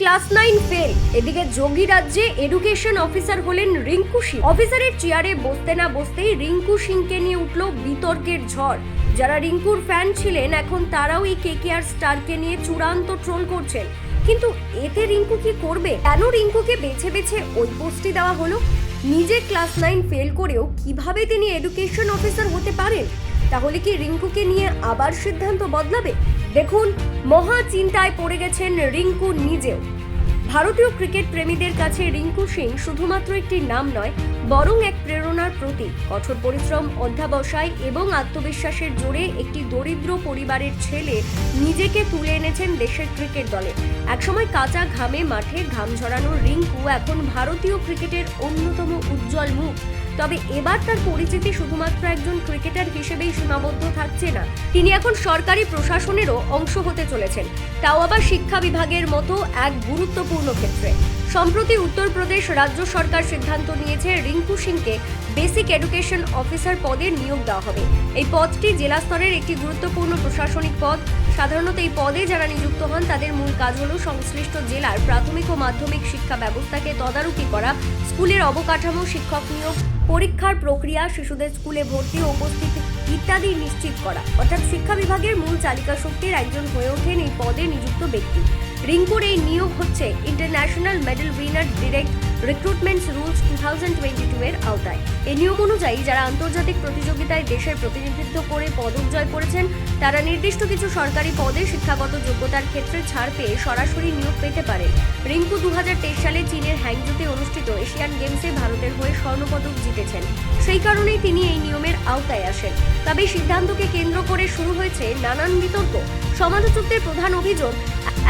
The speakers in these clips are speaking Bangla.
Class nine fail. এদিকে যোগী রাজ্যে এডুকেশন অফিসার হলেন রিঙ্কু সিং। অফিসারের চেয়ারে বসতে না বসতেই রিঙ্কু সিংকে নিয়ে উঠল বিতর্কের ঝড়। যারা রিঙ্কুর ফ্যান ছিলেন, এখন তারাও এই কেকেআর স্টারকে নিয়ে চূড়ান্ত ট্রোল করছেন। কিন্তু এতে রিঙ্কু কি করবে? কেন রিঙ্কুকে বেছে বেছে ওই পোস্টটি দেওয়া হলো? নিজে ক্লাস নাইন ফেল করেও কীভাবে তিনি এডুকেশন অফিসার হতে পারেন? তাহলে কি রিঙ্কুকে নিয়ে আবার সিদ্ধান্ত বদলাবে? দেখুন, মহা চিন্তায় পড়ে গেছেন রিঙ্কু নিজেও। ভারতীয় ক্রিকেট প্রেমীদের কাছে রিঙ্কু সিং শুধুমাত্র একটি নাম নয় বরং এক প্রেরণার প্রতীক। কঠোর পরিশ্রম, অধ্যাবসায় এবং আত্মবিশ্বাসের জোরে একটি দরিদ্র পরিবারের ছেলে নিজেকে তুলে এনেছেন দেশের ক্রিকেট দলে। একসময় কাঁচা ঘামে মাঠে ঘাম ঝরানো রিঙ্কু এখন ভারতীয় ক্রিকেটের অন্যতম উজ্জ্বল মুখ। তবে এবার তার পরিচিতি শুধুমাত্র একজন ক্রিকেটার হিসেবেই সীমাবদ্ধ থাকছে না। তিনি এখন সরকারি প্রশাসনেরও অংশ হতে চলেছেন। তাও আবার শিক্ষা বিভাগের মতো এক গুরুত্বপূর্ণ ক্ষেত্রে। সম্প্রতি উত্তরপ্রদেশ রাজ্য সরকার সিদ্ধান্ত নিয়েছে রিঙ্কু সিংকে বেসিক এডুকেশন অফিসার পদে নিয়োগ দেওয়া হবে। এই পদটি জেলা স্তরের একটি গুরুত্বপূর্ণ প্রশাসনিক পদ। সাধারণত এই পদে যারা নিযুক্ত হন, তাদের মূল কাজ হল সংশ্লিষ্ট জেলার প্রাথমিক ও মাধ্যমিক শিক্ষা ব্যবস্থাকে তদারকি করা, স্কুলের অবকাঠামো, শিক্ষক নিয়োগ, পরীক্ষার প্রক্রিয়া, শিশুদের স্কুলে ভর্তি ও উপস্থিতি ইত্যাদি নিশ্চিত করা। অর্থাৎ শিক্ষা বিভাগের মূল চালিকা শক্তির একজন হয়ে ওঠেন এই পদে নিযুক্ত ব্যক্তি। রিঙ্কুর এই নিয়োগ হচ্ছে international medal winner direct recruitment rules two thousand twenty two এর আওতায়। এই নিয়ম অনুযায়ী যারা আন্তর্জাতিক প্রতিযোগিতায় দেশের প্রতিনিধিত্ব করে পদক জয় করেছেন, তারা নির্দিষ্ট কিছু সরকারি পদে শিক্ষাগত যোগ্যতার ক্ষেত্রে ছাড় পেয়ে সরাসরি নিয়োগ পেতে পারেন। রিঙ্কু দু হাজার তেইশ সালে চীনের হ্যাংজুতে অনুষ্ঠিত এশিয়ান গেমসে ভারতের হয়ে স্বর্ণপদক জিতেছেন। সেই কারণেই তিনি এই নিয়মের আওতায় আসেন। তবে সিদ্ধান্তকে কেন্দ্র করে শুরু হয়েছে নানান বিতর্ক। সমালোচকদের প্রধান অভিযোগ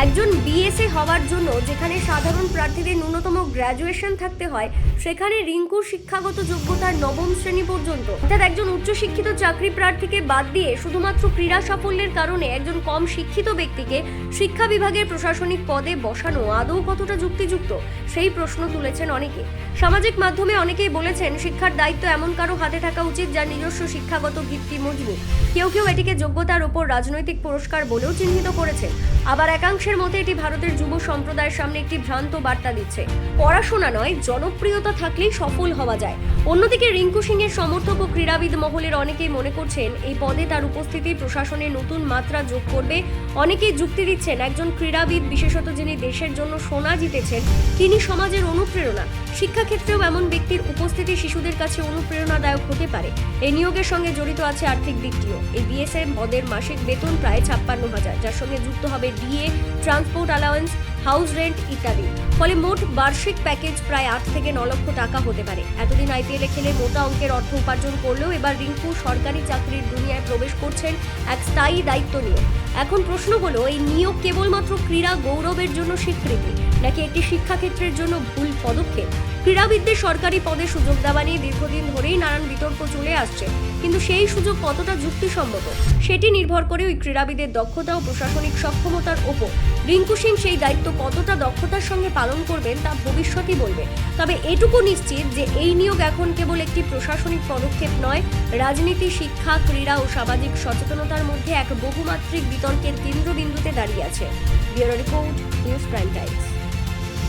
একজন বিএসএ হওয়ার জন্য যেখানে সাধারণ প্রার্থীদের ন্যূনতম গ্র্যাজুয়েশন থাকতে হয়, সেখানে রিঙ্কুর শিক্ষাগত যোগ্যতার নবম শ্রেণি পর্যন্ত। অর্থাৎ একজন উচ্চশিক্ষিত চাকরি প্রার্থীকে বাদ দিয়ে শুধুমাত্র ক্রীড়া সাফল্যের কারণে একজন কম শিক্ষিত ব্যক্তিকে শিক্ষা বিভাগের প্রশাসনিক পদে বসানো আদৌ কতটা যুক্তিযুক্ত? সেই প্রশ্ন তুলেছেন অনেকে। সামাজিক মাধ্যমে অনেকেই বলেছেন, শিক্ষার দায়িত্ব এমন কারও হাতে থাকা উচিত যার নিজস্ব শিক্ষাগত ভিত্তি মজবুত। কেউ কেউ এটিকে যোগ্যতার ওপর রাজনৈতিক পুরস্কার বলেও চিহ্নিত করেছেন। আবার একাংশের মতে এটি ভারতের যুব সম্প্রদায়ের সামনে একটি ভ্রান্ত বার্তা দিচ্ছে। পড়াশোনা নয়, জনপ্রিয়তা থাকলেই সফল হওয়া যায়। অন্যদিকে রিঙ্কু সিং এর সমর্থক ও ক্রীড়াবিদ মহলের অনেকেই মনে করছেন, এই পদে তার উপস্থিতি প্রশাসনে নতুন মাত্রা যোগ করবে। অনেকেই যুক্তি দিচ্ছেন, একজন ক্রীড়াবিদ, বিশেষত যিনি দেশের জন্য সোনা জিতেছেন, তিনি সমাজের অনুপ্রেরণা। শিক্ষাক্ষেত্রেও এমন ব্যক্তির উপস্থিতি শিশুদের কাছে অনুপ্রেরণাদায়ক হতে পারে। এই নিয়োগের সঙ্গে জড়িত আছে আর্থিক দিকটিও এই বিএসএম পদের মাসিক বেতন প্রায় ছাপ্পান্ন হাজার, যার সঙ্গে যুক্ত হবে DA transport allowance house rent ইত্যাদি। ফলে মোট বার্ষিক প্যাকেজ প্রায় আট থেকে ন লক্ষ টাকা হতে পারে। এতদিন আইপিএলে খেলে মোটা অঙ্কের অর্থ উপার্জন করলেও এবার রিঙ্কু সরকারি চাকরির দুনিয়ায় প্রবেশ করছেন এক স্থায়ী দায়িত্ব নিয়ে। এখন প্রশ্ন হলো, এই নিয়োগ কেবলমাত্র ক্রীড়া গৌরবের জন্য স্বীকৃতি, নাকি একটি শিক্ষাক্ষেত্রের জন্য ভুল পদক্ষেপ? ক্রীড়াবিদদের সরকারি পদে সুযোগ দেওয়া নিয়ে দীর্ঘদিন ধরেই নানান বিতর্ক চলে আসছে। কিন্তু সেই সুযোগ কতটা যুক্তিসম্মত, সেটি নির্ভর করে ওই ক্রীড়াবিদের দক্ষতা ও প্রশাসনিক সক্ষমতার ওপর। রিঙ্কু সিং সেই দায়িত্ব কতটা দক্ষতার সঙ্গে পালন করবেন তা ভবিষ্যতই বলবে। তবে এটুকু নিশ্চিত যে এই নিয়োগ এখন কেবল একটি প্রশাসনিক পদক্ষেপ নয়, রাজনীতি, শিক্ষা, ক্রীড়া ও সামাজিক সচেতনতার মধ্যে এক বহুমাত্রিক বিতর্কের কেন্দ্রবিন্দুতে দাঁড়িয়ে আছে। Bureau report, news prime times.